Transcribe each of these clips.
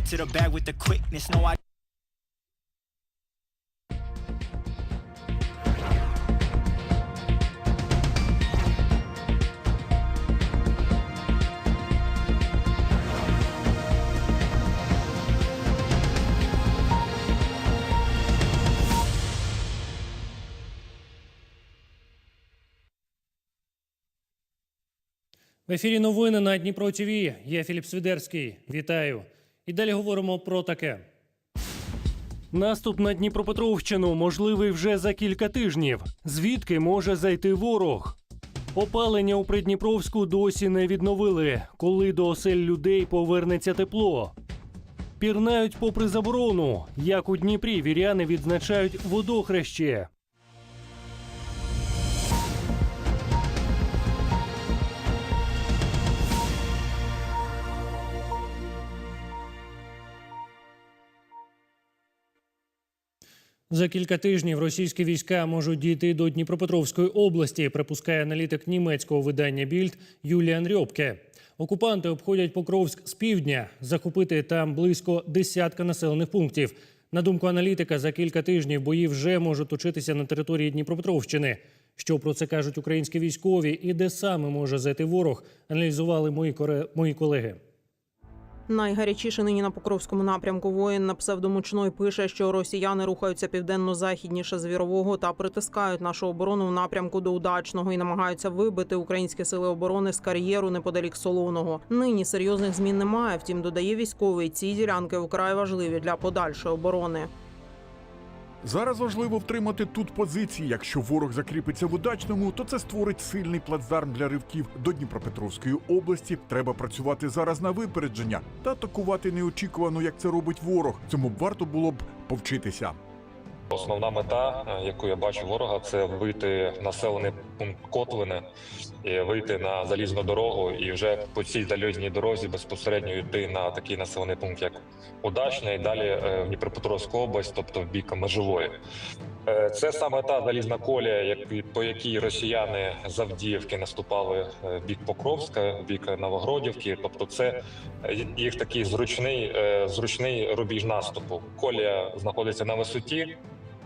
Get to the bag with the quickness. No, I В ефірі новини на Дніпро ТВ. Я Філіп Свідерський. Вітаю. І далі говоримо про таке. Наступ на Дніпропетровщину можливий вже за кілька тижнів. Звідки може зайти ворог? Опалення у Придніпровську досі не відновили. Коли до осель людей повернеться тепло? Пірнають попри заборону. Як у Дніпрі віряни відзначають водохреще. За кілька тижнів російські війська можуть дійти до Дніпропетровської області, припускає аналітик німецького видання Більд Юліан Рьобке. Окупанти обходять Покровськ з півдня, захопити там близько десятка населених пунктів. На думку аналітика, за кілька тижнів бої вже можуть точитися на території Дніпропетровщини. Що про це кажуть українські військові і де саме може зайти ворог, аналізували мої колеги. Найгарячіше нині на Покровському напрямку воїн на псевдомучної пише, що росіяни рухаються південно-західніше з Вірового та притискають нашу оборону в напрямку до удачного і намагаються вибити українські сили оборони з кар'єру неподалік Солоного. Нині серйозних змін немає. Втім, додає військовий, ці ділянки вкрай важливі для подальшої оборони. Зараз важливо втримати тут позиції. Якщо ворог закріпиться в удачному, то це створить сильний плацдарм для ривків до Дніпропетровської області. Треба працювати зараз на випередження та атакувати неочікувано, як це робить ворог. Цьому б варто було б повчитися. Основна мета, е, яку я бачу ворога, це вийти в населений пункт Котлини, і вийти на залізну дорогу і вже по цій залізній дорозі безпосередньо йти на такий населений пункт, як Удачне, і далі е, в Дніпропетровську область, тобто в бік Межової. Е, Це саме та залізна колія, по якій росіяни з Авдіївки наступали е, в бік Покровська, в бік Новогродівки. Тобто, це е, їх такий зручний, е, зручний рубіж наступу. Колія знаходиться на висоті,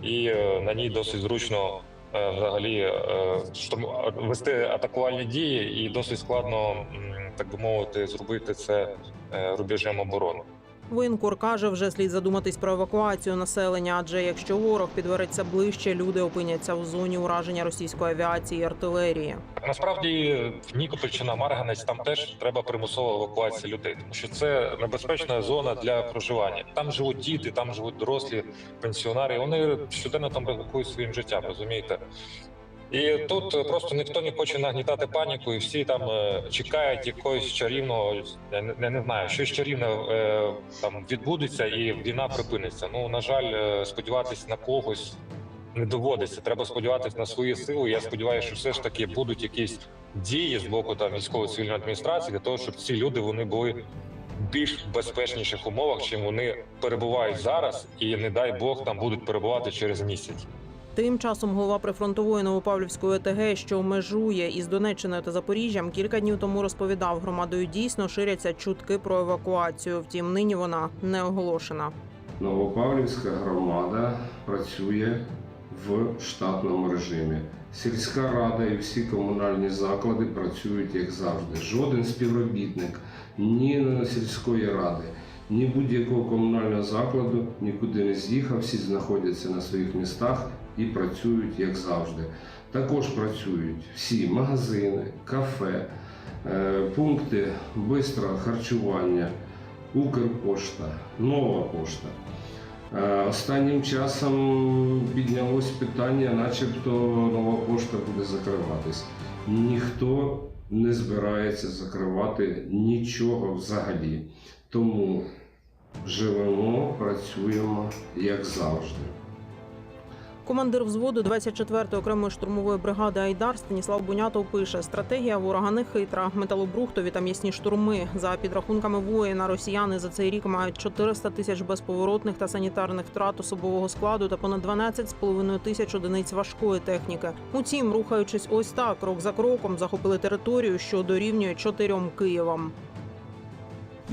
і е, на ній досить зручно е, взагалі щоб штурм... вести атакувальні дії, і досить складно, так би мовити, зробити це е, рубежем оборони. Воєнкор каже, вже слід задуматись про евакуацію населення, адже якщо ворог підбереться ближче, люди опиняться в зоні ураження російської авіації і артилерії. Насправді Нікопольщина, Марганець, там теж треба примусова евакуація людей, тому що це небезпечна зона для проживання. Там живуть діти, там живуть дорослі пенсіонери. Вони щоденно там ризикують своїм життям, розумієте? І тут е, просто ніхто не хоче нагнітати паніку, і всі там е, чекають якогось чарівного, я не, не знаю, щось чарівне е, там відбудеться, і війна припиниться. Ну на жаль, сподіватися на когось не доводиться. Треба сподіватися на свої сили. Я сподіваюся, що все ж таки будуть якісь дії з боку там військової цивільної адміністрації для того, щоб ці люди вони були більш безпечніших умовах, чим вони перебувають зараз, і не дай Бог там будуть перебувати через місяць. Тим часом голова прифронтової Новопавлівської ОТГ, що межує із Донеччиною та Запоріжжям, кілька днів тому розповідав, громадою дійсно ширяться чутки про евакуацію. Втім, нині вона не оголошена. Новопавлівська громада працює в штатному режимі. Сільська рада і всі комунальні заклади працюють як завжди. Жоден співробітник ні сільської ради, ні будь-якого комунального закладу нікуди не з'їхав. Всі знаходяться на своїх містах і працюють як завжди. Також працюють всі магазини, кафе, е, пункти бистрого харчування, Укрпошта, Нова пошта. Е, Останнім часом піднялось питання, начебто нова пошта буде закриватись. Ніхто не збирається закривати нічого взагалі. Тому живемо, працюємо як завжди. Командир взводу 24-ї окремої штурмової бригади Айдар Станіслав Бунятов пише: стратегія ворога не хитра. Металобрухтові та м'ясні штурми. За підрахунками воїна, росіяни за цей рік мають 400 тисяч безповоротних та санітарних втрат особового складу та понад 12,5 тисяч одиниць важкої техніки. Утім, рухаючись ось так, крок за кроком, захопили територію, що дорівнює чотирьом Києвам.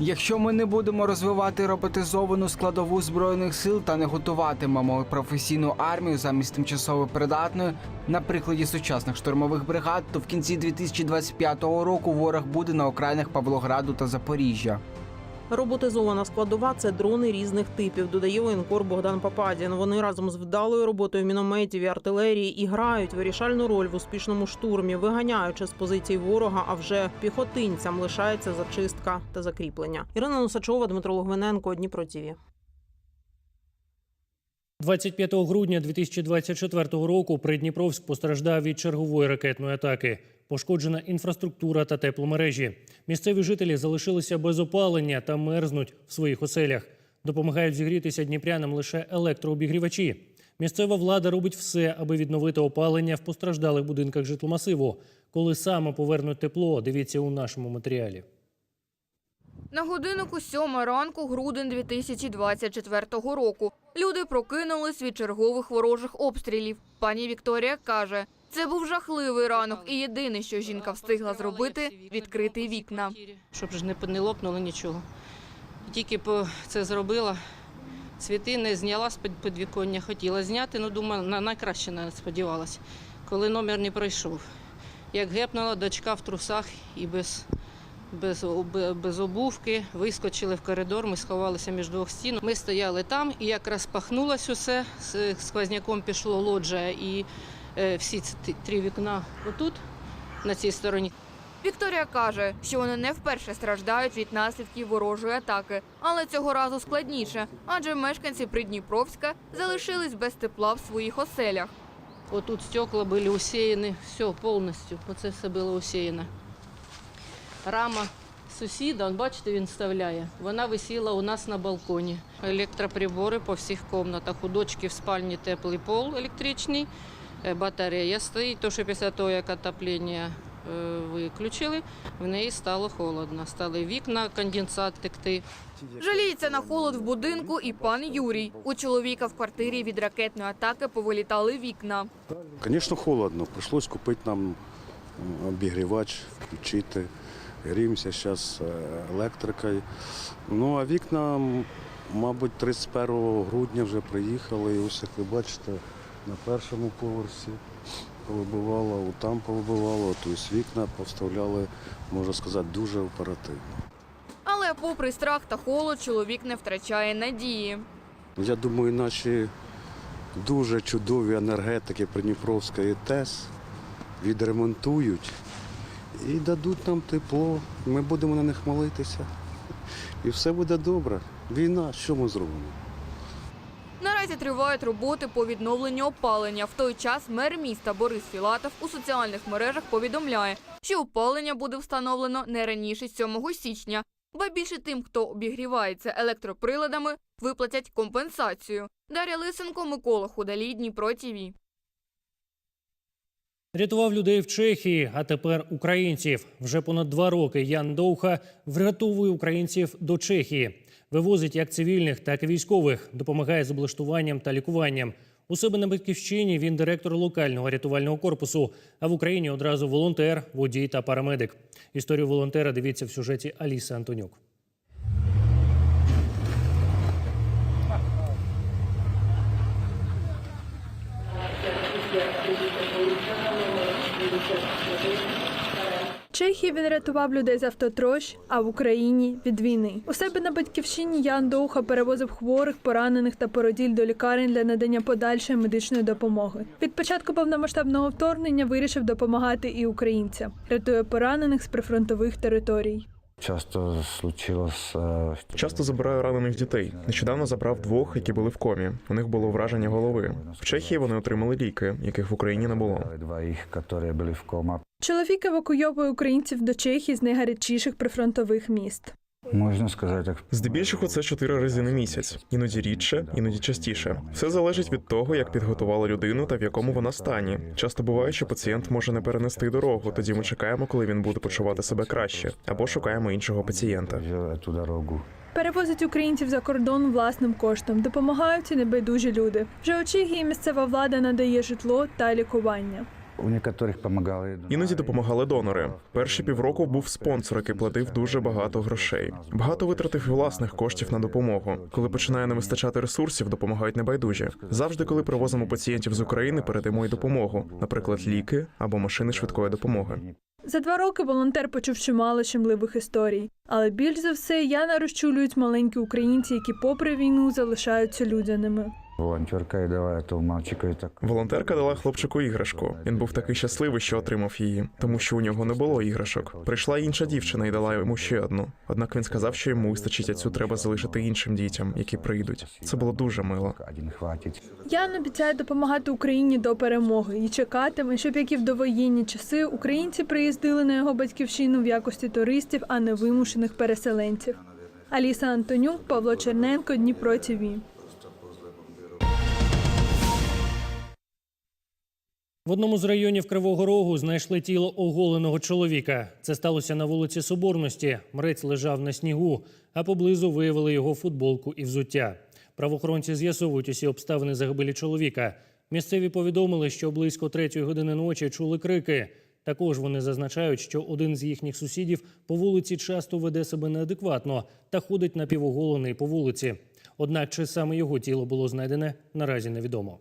Якщо ми не будемо розвивати роботизовану складову збройних сил та не готуватимемо професійну армію замість тимчасово придатної на прикладі сучасних штурмових бригад, то в кінці 2025 року ворог буде на окраїнах Павлограду та Запоріжжя. Роботизована складова це дрони різних типів, додає воєнкор Богдан Пападін. Вони разом з вдалою роботою мінометів і артилерії і грають вирішальну роль в успішному штурмі, виганяючи з позицій ворога. А вже піхотинцям лишається зачистка та закріплення. Ірина Носачова, Дмитро Логвиненко, Дніпро ТІВІ. 25 грудня 2024 року Придніпровськ постраждав від чергової ракетної атаки. Пошкоджена інфраструктура та тепломережі. Місцеві жителі залишилися без опалення та мерзнуть в своїх оселях. Допомагають зігрітися дніпрянам лише електрообігрівачі. Місцева влада робить все, аби відновити опалення в постраждалих будинках житломасиву. Коли саме повернуть тепло, дивіться у нашому матеріалі. На годиннику сьома ранку, грудень 2024 року. Люди прокинулись від чергових ворожих обстрілів. Пані Вікторія каже, це був жахливий ранок, і єдине, що жінка встигла зробити – відкрити вікна. щоб ж не, не лопнуло нічого. Тільки це зробила. Цвіти не зняла з підвіконня, хотіла зняти, ну думаю, на найкраще не сподівалася, коли номер не пройшов. Як гепнула, дочка в трусах і без, без, без обувки, вискочили в коридор, ми сховалися між двох стін. Ми стояли там, і як розпахнулось усе, з сквозняком пішло лоджія і е, всі ці три вікна отут, на цій стороні. Вікторія каже, що вони не вперше страждають від наслідків ворожої атаки, але цього разу складніше, адже мешканці Придніпровська залишились без тепла в своїх оселях. Вот тут стекла были усеяны, все полностью. Оце все було усеяно. Рама сусіда, он, бачите, він вставляє. Вона висіла у нас на балконі. Електроприбори по всіх кімнатах. У дочки в спальні теплий пол електричний, е, батарея стоїть. То, що після того, як отоплення е, виключили, в неї стало холодно. Стали вікна, конденсат текти. Жаліється на холод в будинку і пан Юрій. У чоловіка в квартирі від ракетної атаки повилітали вікна. Звісно, холодно. Прийшлось купити нам обігрівач, включити. Гріємося зараз електрикою. Ну а вікна, мабуть, 31 грудня вже приїхали. І ось як ви бачите, на першому поверсі повибивало, там повибивало, тобто вікна поставляли, можна сказати, дуже оперативно. Але попри страх та холод, чоловік не втрачає надії. Я думаю, наші дуже чудові енергетики Придніпровської ТЕС відремонтують і дадуть нам тепло. Ми будемо на них молитися. І все буде добре. Війна, що ми зробимо? Наразі тривають роботи по відновленню опалення. В той час мер міста Борис Філатов у соціальних мережах повідомляє, що опалення буде встановлено не раніше 7 січня. Ба більше тим, хто обігрівається електроприладами, виплатять компенсацію. Дар'я Лисенко, Микола Худалій, Дніпро ТІВІ. Рятував людей в Чехії, а тепер українців. Вже понад два роки Ян Довха врятовує українців до Чехії. Вивозить як цивільних, так і військових, допомагає з облаштуванням та лікуванням. У себе на батьківщині він директор локального рятувального корпусу. А в Україні одразу волонтер, водій та парамедик. Історію волонтера дивіться в сюжеті Аліси Антонюк. В Чехії він рятував людей з автотрощ, а в Україні від війни. У себе на батьківщині Ян Доуха перевозив хворих, поранених та породіль до лікарень для надання подальшої медичної допомоги. Від початку повномасштабного вторгнення вирішив допомагати і українцям. Рятує поранених з прифронтових територій. Часто случилось. е, Часто забираю ранених дітей. Нещодавно забрав двох, які були в комі. У них було враження голови. В Чехії вони отримали ліки, яких в Україні не було. Два їх, які були в кома. Чоловік евакуйовує українців до Чехії з найгарячіших прифронтових міст. Можна сказати, Здебільшого це чотири рази на місяць, іноді рідше, іноді частіше. Все залежить від того, як підготували людину та в якому вона стані. Часто буває, що пацієнт може не перенести дорогу. Тоді ми чекаємо, коли він буде почувати себе краще, або шукаємо іншого пацієнта. ту дорогу. Перевозить українців за кордон власним коштом, допомагають і небайдужі люди. Вже у Чехії місцева влада надає житло та лікування. У некоторых помогали. Іноді допомагали донори. Перші півроку був спонсор, який платив дуже багато грошей. Багато витратив власних коштів на допомогу. Коли починає не вистачати ресурсів, допомагають небайдужі. Завжди, коли привозимо пацієнтів з України, передаємо й допомогу, наприклад, ліки або машини швидкої допомоги. За два роки волонтер почув чимало щемливих історій. Але більш за все Яна розчулюють маленькі українці, які попри війну залишаються людяними. Волонтерка и дала этого мальчика и так. Волонтерка дала хлопчику іграшку. Він був такий щасливий, що отримав її, тому що у нього не було іграшок. Прийшла інша дівчина і дала йому ще одну. Однак він сказав, що йому вистачить, а цю треба залишити іншим дітям, які прийдуть. Це було дуже мило. Ян обіцяє допомагати Україні до перемоги і чекатиме, щоб як і в довоєнні часи українці приїздили на його батьківщину в якості туристів, а не вимушених переселенців. Аліса Антонюк, Павло Черненко, Дніпро ТІВІ. В одному з районів Кривого Рогу знайшли тіло оголеного чоловіка. Це сталося на вулиці Соборності. Мрець лежав на снігу, а поблизу виявили його футболку і взуття. Правоохоронці з'ясовують усі обставини загибелі чоловіка. Місцеві повідомили, що близько третьої години ночі чули крики. Також вони зазначають, що один з їхніх сусідів по вулиці часто веде себе неадекватно та ходить напівоголений по вулиці. Однак, чи саме його тіло було знайдене, наразі невідомо.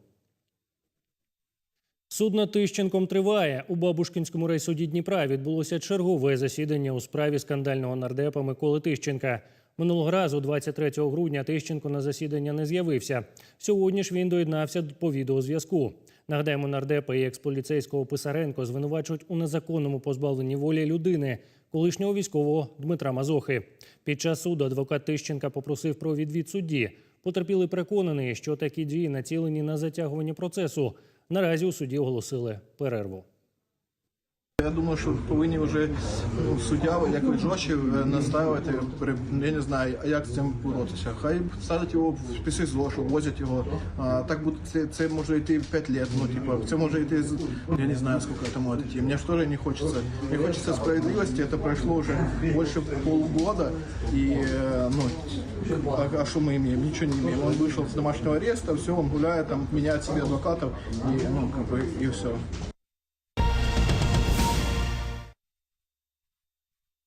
Суд над Тищенком триває. У Бабушкінському райсуді Дніпра відбулося чергове засідання у справі скандального нардепа Миколи Тищенка. Минулого разу, 23 грудня, Тищенко на засідання не з'явився. Сьогодні ж він доєднався по відеозв'язку. Нагадаємо, нардепа і експоліцейського Писаренко звинувачують у незаконному позбавленні волі людини, колишнього військового Дмитра Мазохи. Під час суду адвокат Тищенка попросив про відвід судді. Потерпілий переконаний, що такі дії націлені на затягування процесу. Наразі у суді оголосили перерву. Я думаю, що повинні вже ну, суддя якось жорстче е, наставити, при- я не знаю, а як з цим боротися. Хай садять його в списи ЗО, що возять його. А, так буде це, це може йти 5 років, ну типа це може йти з я не знаю, сколько это может идти. Мне что же не хочется. Мне хочется справедливости. Это прошло уже больше полугода. И э, ну, а, а что мы имеем? Ничего не имеем. Он вышел с домашнего ареста, все, он гуляет, там меняет себе адвокатов и ну как бы и все.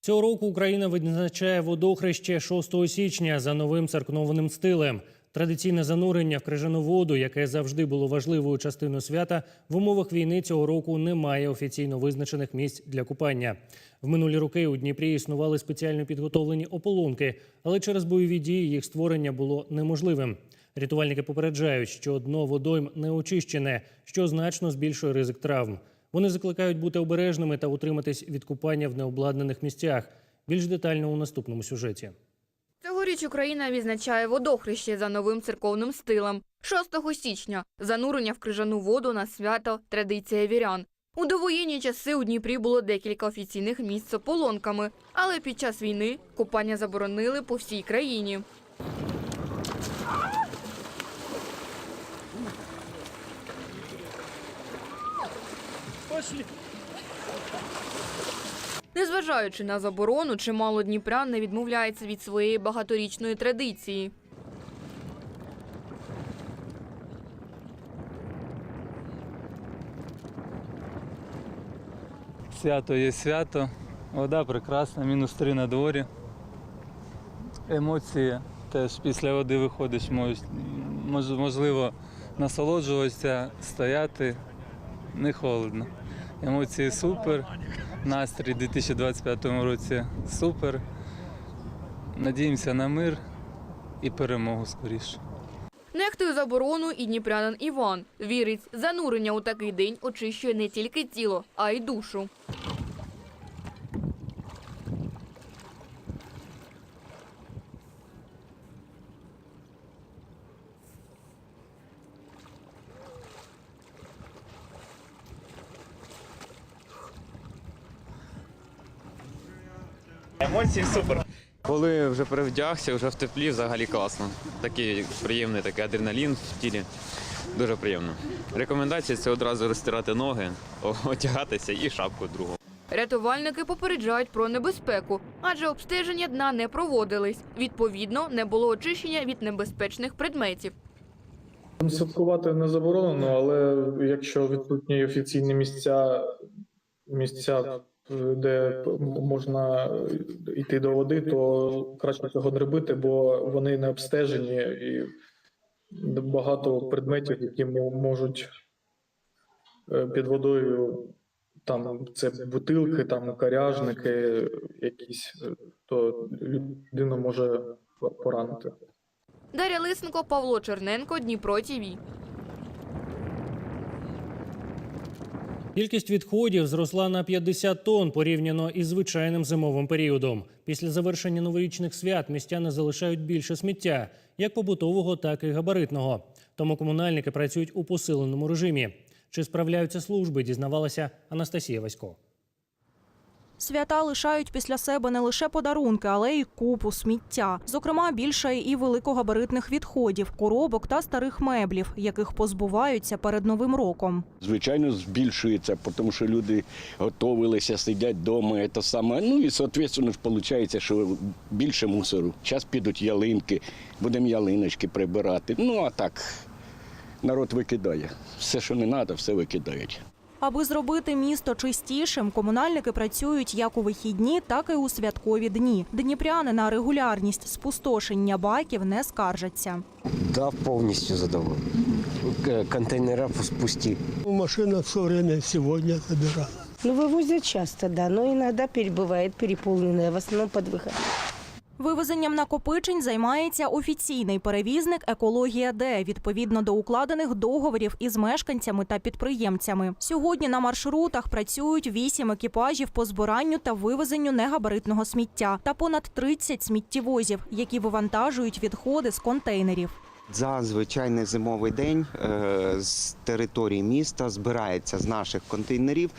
Цього року Україна відзначає водохреще 6 січня за новим церкнованим стилем. Традиційне занурення в крижану воду, яке завжди було важливою частиною свята, в умовах війни цього року немає офіційно визначених місць для купання. В минулі роки у Дніпрі існували спеціально підготовлені ополонки, але через бойові дії їх створення було неможливим. Рятувальники попереджають, що дно водойм не очищене, що значно збільшує ризик травм. Вони закликають бути обережними та утриматись від купання в необладнаних місцях. Більш детально у наступному сюжеті. Цьогоріч Україна відзначає водохреще за новим церковним стилем. 6 січня занурення в крижану воду на свято традиція вірян. У довоєнні часи у Дніпрі було декілька офіційних місць з ополонками, але під час війни купання заборонили по всій країні. Незважаючи на заборону, чимало дніпрян не відмовляється від своєї багаторічної традиції. Свято є свято, вода прекрасна, мінус три на дворі. Емоції теж після води виходиш, мож- мож- можливо насолоджуватися, стояти, не холодно. Емоції супер, настрій у 2025 році супер. Надіємося на мир і перемогу скоріше. Нехтує заборону і дніпрянин Іван. Вірить, занурення у такий день очищує не тільки тіло, а й душу. Емоції супер. Коли вже перевдягся, вже в теплі, взагалі класно. Такий приємний такий адреналін в тілі. Дуже приємно. Рекомендація це одразу розтирати ноги, одягатися і шапку другу. Рятувальники попереджають про небезпеку, адже обстеження дна не проводились. Відповідно, не було очищення від небезпечних предметів. Святкувати не заборонено, але якщо відсутні офіційні місця, місця, де можна йти до води, то краще цього не робити, бо вони не обстежені і багато предметів, які можуть е, під водою, там це бутилки, там коряжники, якісь, е, то людину може поранити. Дар'я Лисенко, Павло Черненко, Дніпро ТІВІ. Кількість відходів зросла на 50 тонн порівняно із звичайним зимовим періодом. Після завершення новорічних свят містяни залишають більше сміття, як побутового, так і габаритного. Тому комунальники працюють у посиленому режимі. Чи справляються служби, дізнавалася Анастасія Васько. Свята лишають після себе не лише подарунки, але й купу сміття. Зокрема, більше і великогабаритних відходів, коробок та старих меблів, яких позбуваються перед новим роком. Звичайно, збільшується, тому що люди готувалися, сидять вдома. Це саме. Ну і соответственно ж виходить, що більше мусору. Зараз підуть ялинки, будемо ялиночки прибирати. Ну а так, народ викидає. Все, що не треба, все викидають. Аби зробити місто чистішим, комунальники працюють як у вихідні, так і у святкові дні. Дніпряни на регулярність спустошення баків не скаржаться. Да, повністю задоволений. К- Контейнера пусті. Машина все время сегодня забирала. Ну, вывозят часто, да, но иногда перебывает переполненная, в основном под выход. Вивезенням накопичень займається офіційний перевізник Екологія Д відповідно до укладених договорів із мешканцями та підприємцями. Сьогодні на маршрутах працюють вісім екіпажів по збиранню та вивезенню негабаритного сміття та понад 30 сміттєвозів, які вивантажують відходи з контейнерів. За звичайний зимовий день е, з території міста збирається з наших контейнерів,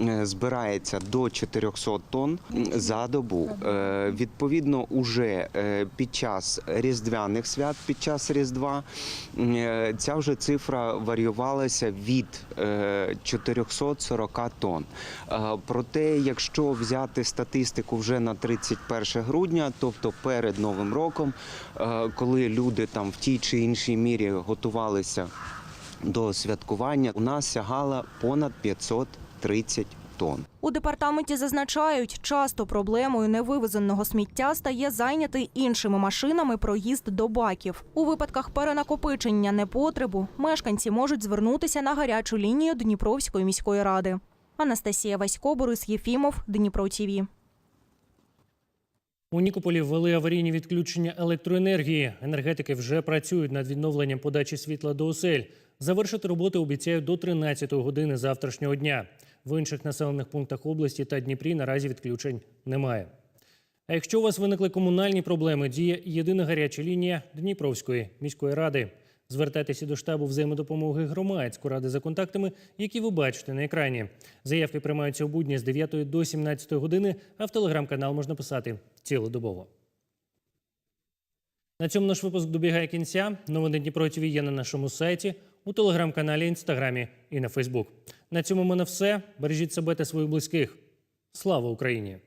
е, збирається до 400 тонн за добу. Е, Відповідно, уже під час різдвяних свят, під час різдва, ця вже цифра варіювалася від е, 440 тонн. Проте, якщо взяти статистику вже на 31 грудня, тобто перед новим роком, коли люди там в іншій мірі готувалися до святкування, у нас сягала понад 530 тонн. У департаменті зазначають, часто проблемою невивезеного сміття стає зайнятий іншими машинами проїзд до баків. У випадках перенакопичення непотребу мешканці можуть звернутися на гарячу лінію Дніпровської міської ради. Анастасія Васько, Борис Єфімов, Дніпро ТІВІ. У Нікополі ввели аварійні відключення електроенергії. Енергетики вже працюють над відновленням подачі світла до осель. Завершити роботи обіцяють до 13 години завтрашнього дня. В інших населених пунктах області та Дніпрі наразі відключень немає. А якщо у вас виникли комунальні проблеми, діє єдина гаряча лінія Дніпровської міської ради. Звертайтеся до штабу взаємодопомоги громадської ради за контактами, які ви бачите на екрані. Заявки приймаються у будні з 9 до 17 години, а в телеграм-канал можна писати цілодобово. На цьому наш випуск добігає кінця. Новини Дніпро ТВ є на нашому сайті, у телеграм-каналі, інстаграмі і на Фейсбук. На цьому в мене все. Бережіть себе та своїх близьких. Слава Україні!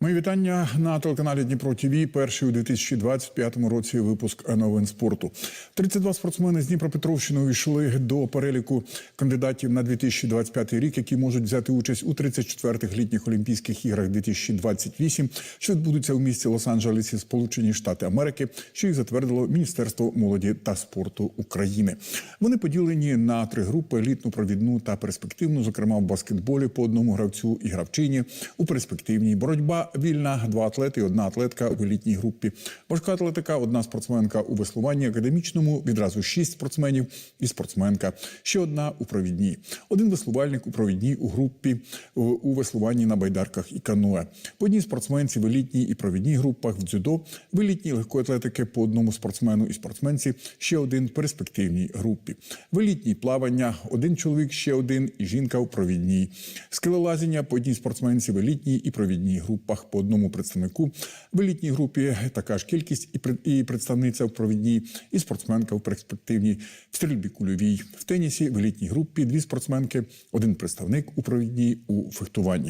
Мої вітання на телеканалі Дніпро ТВ. Перший у 2025 році випуск новин спорту. 32 спортсмени з Дніпропетровщини увійшли до переліку кандидатів на 2025 рік, які можуть взяти участь у 34-х літніх Олімпійських іграх 2028, що відбудуться у місті Лос-Анджелесі, Сполучені Штати Америки, що їх затвердило Міністерство молоді та спорту України. Вони поділені на три групи: елітну, провідну та перспективну. Зокрема, в баскетболі по одному гравцю і гравчині у перспективній боротьба вільна, два атлети одна атлетка в елітній групі. Важка атлетика, одна спортсменка у веслуванні академічному, відразу шість спортсменів і спортсменка. Ще одна у провідній. Один веслувальник у провідній у групі у- веслуванні на байдарках і каноe. По одній спортсменці в елітній і провідній групах в дзюдо, в елітній легкої атлетики по одному спортсмену і спортсменці, ще один в перспективній групі. В елітній плавання один чоловік, ще один і жінка у провідній. Скелелазіння по одній спортсменці в елітній і провідній групах по одному представнику. В елітній групі така ж кількість і пред- і представниця в провідній, і спортсменка в перспективній. В стрільбі кульовій. В тенісі в елітній групі дві спортсменки, один представник у провідній у фехтуванні.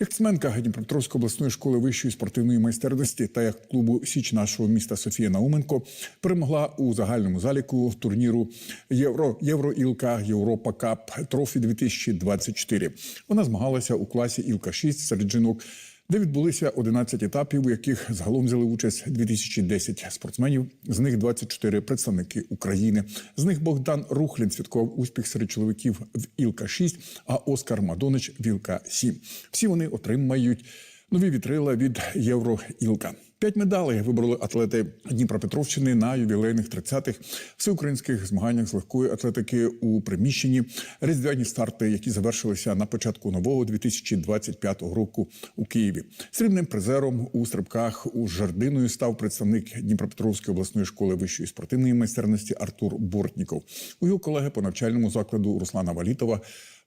Як спортсменка Дніпропетровської обласної школи вищої спортивної майстерності та як клубу Січ нашого міста Софія Науменко перемогла у загальному заліку турніру Євро Євро Ілка Європа Кап Трофі 2024. Вона змагалася у класі Ілка 6 серед жінок. Де відбулися 11 етапів, у яких загалом взяли участь 2010 спортсменів. З них 24 представники України. З них Богдан Рухлін святкував успіх серед чоловіків в Ілка 6 а Оскар Мадонич в Ілка 7 Всі вони отримають нові вітрила від Євро Ілка. П'ять медалей вибороли атлети Дніпропетровщини на ювілейних 30-х всеукраїнських змаганнях з легкої атлетики у приміщенні. Різдвяні старти, які завершилися на початку нового 2025 року у Києві. Срібним призером у стрибках у жардиною став представник Дніпропетровської обласної школи вищої спортивної майстерності Артур Бортніков. У його колеги по навчальному закладу Руслана Валітова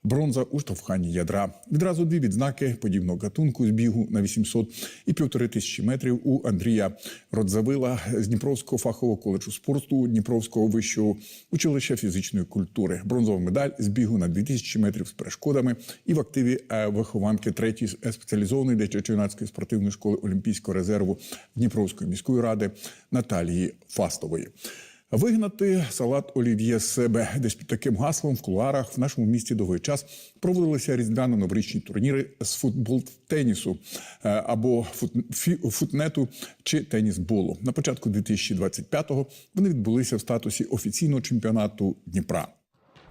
Бронза у штовханні ядра. Відразу дві відзнаки подібного гатунку з бігу на 800 і півтори тисячі метрів у Андрія Родзавила з Дніпровського фахового коледжу спорту Дніпровського вищого училища фізичної культури. Бронзова медаль з бігу на 2000 метрів з перешкодами і в активі е, вихованки третьої спеціалізованої дитячо-юнацької спортивної школи Олімпійського резерву Дніпровської міської ради Наталії Фастової. Вигнати салат олів'є з себе десь під таким гаслом в кулуарах в нашому місті довгий час проводилися різдвяно-новорічні турніри з футбол-тенісу е, або футнету чи тенісболу. На початку 2025-го вони відбулися в статусі офіційного чемпіонату Дніпра.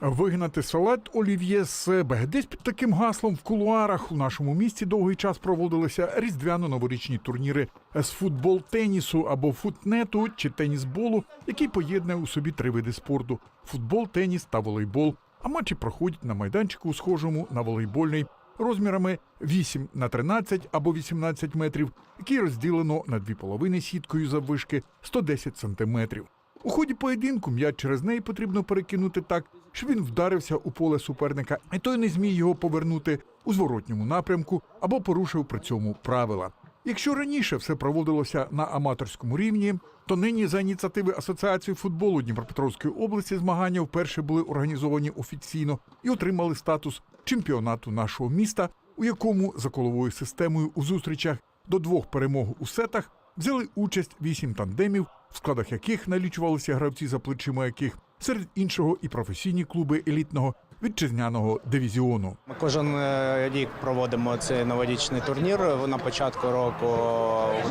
Вигнати салат олів'є з себе. Десь під таким гаслом в кулуарах у нашому місті довгий час проводилися різдвяно-новорічні турніри з футбол-тенісу або футнету чи тенісболу, який поєднує у собі три види спорту: футбол, теніс та волейбол. А матчі проходять на майданчику, схожому на волейбольний, розмірами 8 на 13 або 18 метрів, який розділено на дві половини сіткою заввишки 110 сантиметрів. У ході поєдинку м'яч через неї потрібно перекинути так, щоб він вдарився у поле суперника, і той не зміг його повернути у зворотньому напрямку або порушив при цьому правила. Якщо раніше все проводилося на аматорському рівні, то нині за ініціативи Асоціації футболу Дніпропетровської області змагання вперше були організовані офіційно і отримали статус чемпіонату нашого міста, у якому за коловою системою у зустрічах до двох перемог у сетах взяли участь вісім тандемів, в складах яких налічувалися гравці, за плечима яких серед іншого і професійні клуби елітного вітчизняного дивізіону. Ми кожен е, рік проводимо цей новорічний турнір на початку року.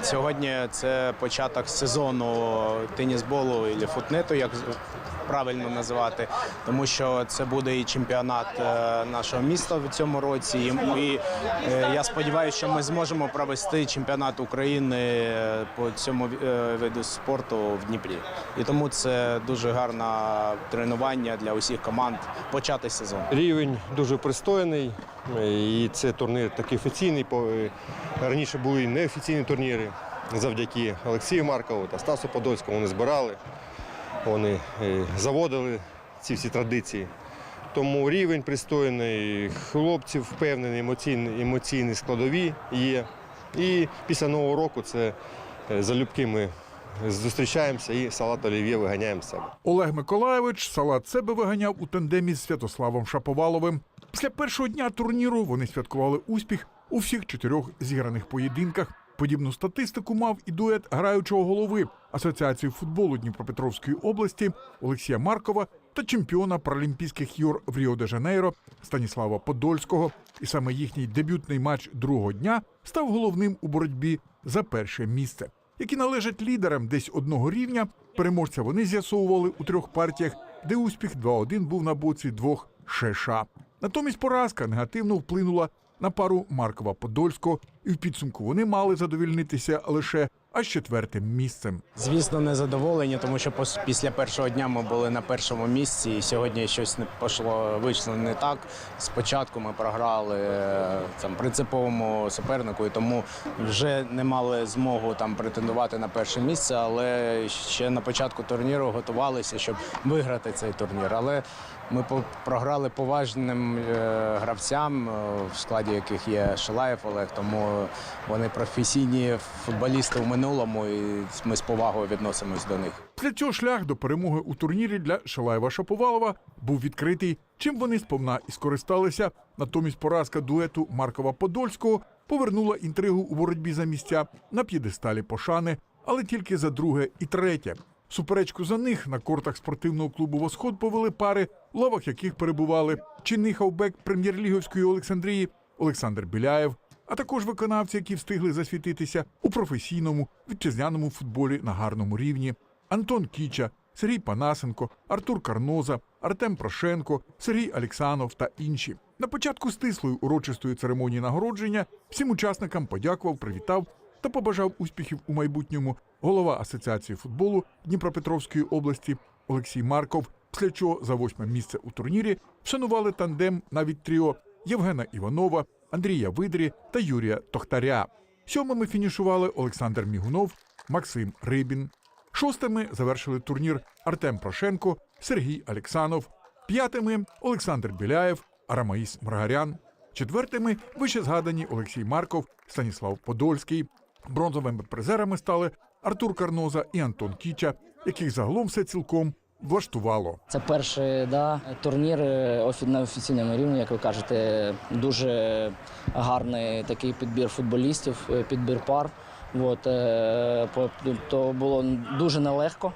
Сьогодні це початок сезону тенісболу і футнету, як правильно називати, тому що це буде і чемпіонат е, нашого міста в цьому році. І, е, я сподіваюся, що ми зможемо провести чемпіонат України е, по цьому виду спорту в Дніпрі. І тому це дуже гарне тренування для усіх команд почати сезон. Рівень дуже пристойний, і це турнір такий офіційний. Раніше були неофіційні турніри завдяки Олексію Маркову та Стасу Подольському. Вони збирали, вони е, заводили ці всі традиції. Тому рівень пристойний, хлопці впевнені, емоційні, емоційні складові є. І після Нового року це е, залюбки ми зустрічаємося і салат олів'є виганяємо себе. Олег Миколаєвич салат себе виганяв у тандемі з Святославом Шаповаловим. Після першого дня турніру вони святкували успіх у всіх чотирьох зіграних поєдинках. Подібну статистику мав і дует граючого голови Асоціації футболу Дніпропетровської області Олексія Маркова та чемпіона Паралімпійських ігор в Ріо-де-Жанейро Станіслава Подольського. І саме їхній дебютний матч другого дня став головним у боротьбі за перше місце. Які належать лідерам десь одного рівня, переможця вони з'ясовували у трьох партіях, де успіх 2-1 був на боці двох США. Натомість поразка негативно вплинула на пару Маркова Подольського, і в підсумку вони мали задовільнитися лише аж четвертим місцем. Звісно, не задоволені, тому що після першого дня ми були на першому місці, і сьогодні щось не пішло, вийшло не так. Спочатку ми програли е, там принциповому супернику, і тому вже не мали змогу там претендувати на перше місце. Але ще на початку турніру готувалися, щоб виграти цей турнір. Але ми програли поважним е, гравцям, е, в складі яких є Шилаєв Олег, тому вони професійні футболісти в минулому, і ми з повагою відносимось до них. Після цього шлях до перемоги у турнірі для Шалаєва Шаповалова був відкритий, чим вони сповна і скористалися. Натомість поразка дуету Маркова Подольського повернула інтригу у боротьбі за місця на п'єдесталі пошани, але тільки за друге і третє. Суперечку за них на кортах спортивного клубу Восход повели пари, в лавах яких перебували чинний хавбек прем'єр-ліговської Олександрії Олександр Біляєв, а також виконавці, які встигли засвітитися у професійному вітчизняному футболі на гарному рівні. Антон Кіча, Сергій Панасенко, Артур Карноза, Артем Прошенко, Сергій Алексанов та інші. На початку стислої урочистої церемонії нагородження всім учасникам подякував, привітав та побажав успіхів у майбутньому голова Асоціації футболу Дніпропетровської області Олексій Марков. Після чого за восьме місце у турнірі вшанували тандем навіть тріо Євгена Іванова, Андрія Видрі та Юрія Тохтаря. Сьомими фінішували Олександр Мігунов, Максим Рибін. Шостими завершили турнір Артем Прошенко, Сергій Алексанов. П'ятими Олександр Біляєв, Арамаїс Маргарян. Четвертими вище згадані Олексій Марков, Станіслав Подольський. Бронзовими призерами стали Артур Карноза і Антон Кіча, яких загалом все цілком влаштувало. Це перший да, турнір е, на офіційному рівні, як ви кажете, дуже гарний такий підбір футболістів, е, підбір пар. От, е, то було дуже нелегко.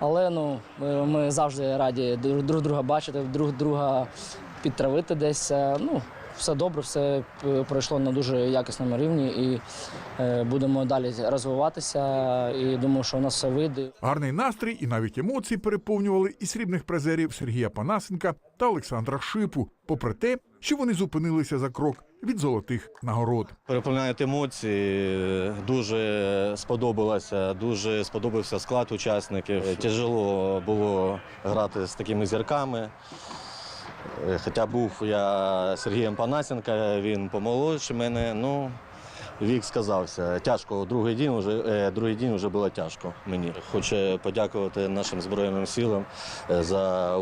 Але ну, ми завжди раді друг друг друга бачити, друг друга підтравити десь. Ну, все добре, все е, пройшло на дуже якісному рівні і е, будемо далі розвиватися. І думаю, що у нас все вийде. Гарний настрій і навіть емоції переповнювали і срібних призерів Сергія Панасенка та Олександра Шипу, попри те, що вони зупинилися за крок від золотих нагород. Переповняють емоції. Дуже сподобалося, дуже сподобався склад учасників. Тяжело було грати з такими зірками. Е, Хоча був я Сергієм Панасенка, він помолодший мене. Ну, вік сказався. Тяжко. Другий день вже, е, другий день вже було тяжко мені. Хочу подякувати нашим Збройним силам е, за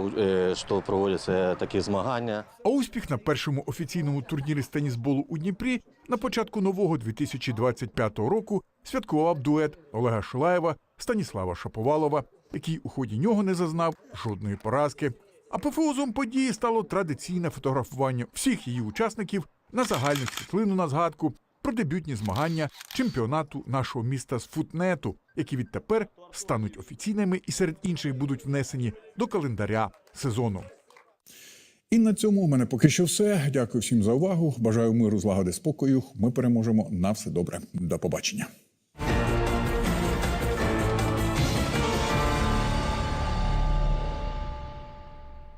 що проводяться такі змагання. А успіх на першому офіційному турнірі з тенісболу у Дніпрі на початку нового 2025 року святкував дует Олега Шилаєва Станіслава Шаповалова, який у ході нього не зазнав жодної поразки. Апофеозом події стало традиційне фотографування всіх її учасників на загальну світлину на згадку про дебютні змагання чемпіонату нашого міста з футнету, які відтепер стануть офіційними і серед інших будуть внесені до календаря сезону. І на цьому у мене поки що все. Дякую всім за увагу. Бажаю миру, злагоди, спокою. Ми переможемо на все добре. До побачення.